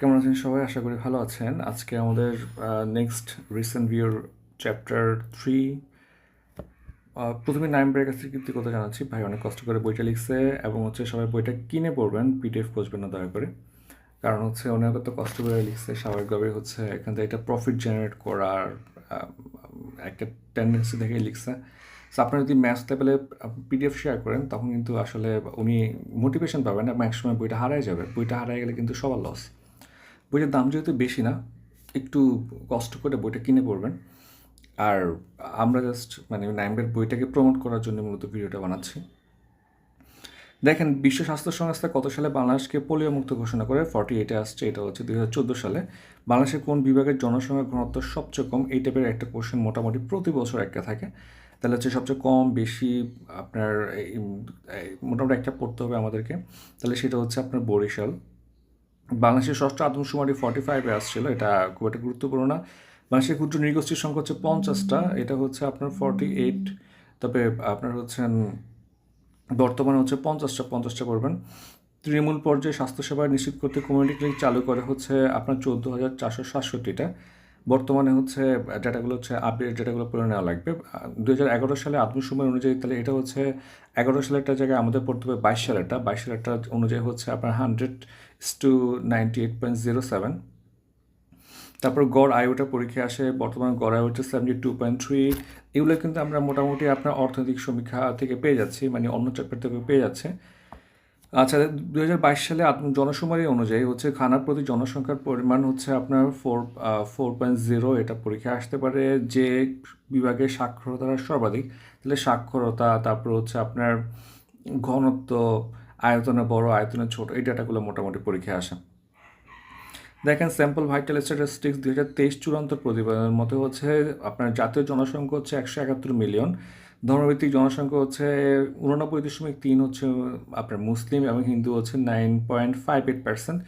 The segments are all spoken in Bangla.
কেমন আছেন সবাই? আশা করি ভালো আছেন। আজকে আমাদের নেক্সট রিসেন্ট ভিউর চ্যাপ্টার থ্রি প্রথমে নাইম ব্রেক কাছে কৃতজ্ঞতা জানাচ্ছি। ভাই অনেক কষ্ট করে বইটা লিখছে এবং হচ্ছে সবাই বইটা কিনে পড়বেন, পিডিএফ বসবেন না দয়া করে। কারণ হচ্ছে অনেক তো কষ্ট করে লিখছে স্বাভাবিকভাবে হচ্ছে এখান থেকে একটা প্রফিট জেনারেট করার একটা টেন্ডেন্সি থেকে লিখছে। সো আপনারা যদি ম্যাথস লেভেলে পিডিএফ শেয়ার করেন, তখন কিন্তু আসলে উনি মোটিভেশন পাবেন এবং একসময় বইটা হারায় যাবে। বইটা হারায় গেলে কিন্তু সবার লস বইটার দাম যেহেতু বেশি না, একটু কষ্ট করে বইটা কিনে পড়বেন। আর আমরা জাস্ট মানে নাইমবের বইটাকে প্রমোট করার জন্য মূলত ভিডিওটা বানাচ্ছি। দেখেন, বিশ্ব স্বাস্থ্য সংস্থা কত সালে বাংলাদেশকে পোলিও মুক্ত ঘোষণা করে? ফর্টি এইটে আসছে, এটা হচ্ছে দুই হাজার চোদ্দ সালে। বাংলাদেশের কোন বিভাগের জনসংখ্যা ঘনত্ব সবচেয়ে কম? এই টাইপের একটা কোশ্চেন মোটামুটি প্রতি বছর একটা থাকে। তাহলে হচ্ছে সবচেয়ে কম, বেশি আপনার মোটামুটি একটা পড়তে হবে আমাদেরকে। তাহলে সেটা হচ্ছে আপনার বরিশাল। বাংলাদেশের ষষ্ঠ আদমশুমারি ফর্টি ফাইভে আসছিল, এটা খুব একটা গুরুত্বপূর্ণ না। বাংলাদেশের ক্ষুদ্র নৃগোষ্ঠীর সংখ্যা হচ্ছে পঞ্চাশটা, এটা হচ্ছে আপনার ফর্টি এইট তবে আপনার হচ্ছেন, বর্তমানে হচ্ছে পঞ্চাশটা পঞ্চাশটা করবেন। তৃণমূল পর্যায়ে স্বাস্থ্যসেবা নিশ্চিত করতে কমিউনিটি ক্লিনিক চালু করে হচ্ছে আপনার চোদ্দ হাজার চারশো সাতষট্টিটা বর্তমানে হচ্ছে ডেটাগুলো হচ্ছে আপডেট ডেটাগুলো পড়ে নেওয়া লাগবে। দু হাজার এগারো সালে আত্মসময় অনুযায়ী তাহলে এটা হচ্ছে এগারো সালেরটা জায়গায় আমাদের পড়তে হবে বাইশ সালেরটা। বাইশ সালেরটা অনুযায়ী হচ্ছে আপনার hundred two eight point zero seven তারপর গড় আয়ুটা পরীক্ষা আসে, বর্তমান গড় আয়ু হচ্ছে সেভেন্টি টু পয়েন্ট থ্রি এগুলো কিন্তু আমরা মোটামুটি আপনার অর্থনৈতিক সমীক্ষা থেকে পেয়ে যাচ্ছি মানে অন্য চ্যাপ্টার থেকে পেয়ে যাচ্ছে। আচ্ছা দু হাজার বাইশ সালে জনশুমারি অনুযায়ী হচ্ছে খানার প্রতি জনসংখ্যার পরিমাণ হচ্ছে আপনার ফোর ফোর পয়েন্ট জিরো এটা পরীক্ষা আসতে পারে। যে বিভাগে সাক্ষরতার হার সর্বাধিক, তাহলে সাক্ষরতা, তারপর হচ্ছে আপনার ঘনত্ব আয়তনে বড়, আয়তনে ছোট, এই ডাটাগুলো মোটামুটি পরীক্ষায় আসে। দেখেন স্যাম্পল ভাইটাল স্ট্যাটিস্টিক্স দুই হাজার তেইশ চূড়ান্ত প্রতিবেদনের মতে হচ্ছে, আপনার জাতীয় জনসংখ্যা হচ্ছে একশো একাত্তর মিলিয়ন ধর্মভিত্তিক জনসংখ্যা হচ্ছে উননব্বই দশমিক তিন হচ্ছে আপনার মুসলিম এবং হিন্দু হচ্ছে nine point five eight percent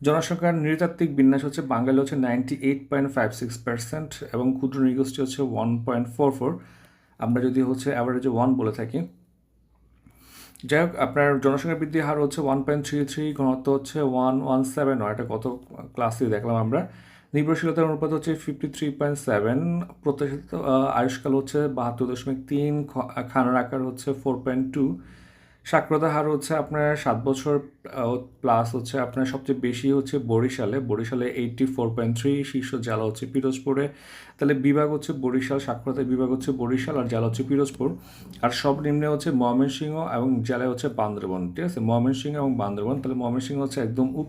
জনসংখ্যার নৃতাত্ত্বিক বিন্যাস হচ্ছে বাঙালি হচ্ছে ninety eight point five six percent এবং ক্ষুদ্র নৃগোষ্ঠী হচ্ছে ওয়ান পয়েন্ট ফোর ফোর আমরা যদি হচ্ছে অ্যাভারেজে ওয়ান বলে থাকি যাই হোক, আপনার জনসংখ্যা বৃদ্ধির হার হচ্ছে ওয়ান পয়েন্ট থ্রি থ্রি ঘনত্ব হচ্ছে ওয়ান ওয়ান সেভেন এটা কত ক্লাসে দেখলাম আমরা। নির্ভরশীলতার অনুপাত হচ্ছে ফিফটি থ্রি পয়েন্ট সেভেন প্রত্যাশিত আয়ুষ্কাল হচ্ছে বাহাত্তর দশমিক তিন খানার আকার হচ্ছে ফোর পয়েন্ট টু সাক্ষরতা হার হচ্ছে আপনার সাত বছর প্লাস হচ্ছে আপনার সবচেয়ে বেশি হচ্ছে বরিশালে। বরিশালে এইটটি ফোর পয়েন্ট থ্রি শীর্ষ জেলা হচ্ছে পিরোজপুরে। তাহলে বিভাগ হচ্ছে বরিশাল সাক্ষরতা বিভাগ হচ্ছে বরিশাল আর জেলা হচ্ছে পিরোজপুর। আর সব নিম্নে হচ্ছে ময়মনসিংহ এবং জেলায় হচ্ছে বান্দরবন, ঠিক আছে? ময়মনসিংহ এবং বান্দরবন, তাহলে ময়মনসিংহ হচ্ছে একদম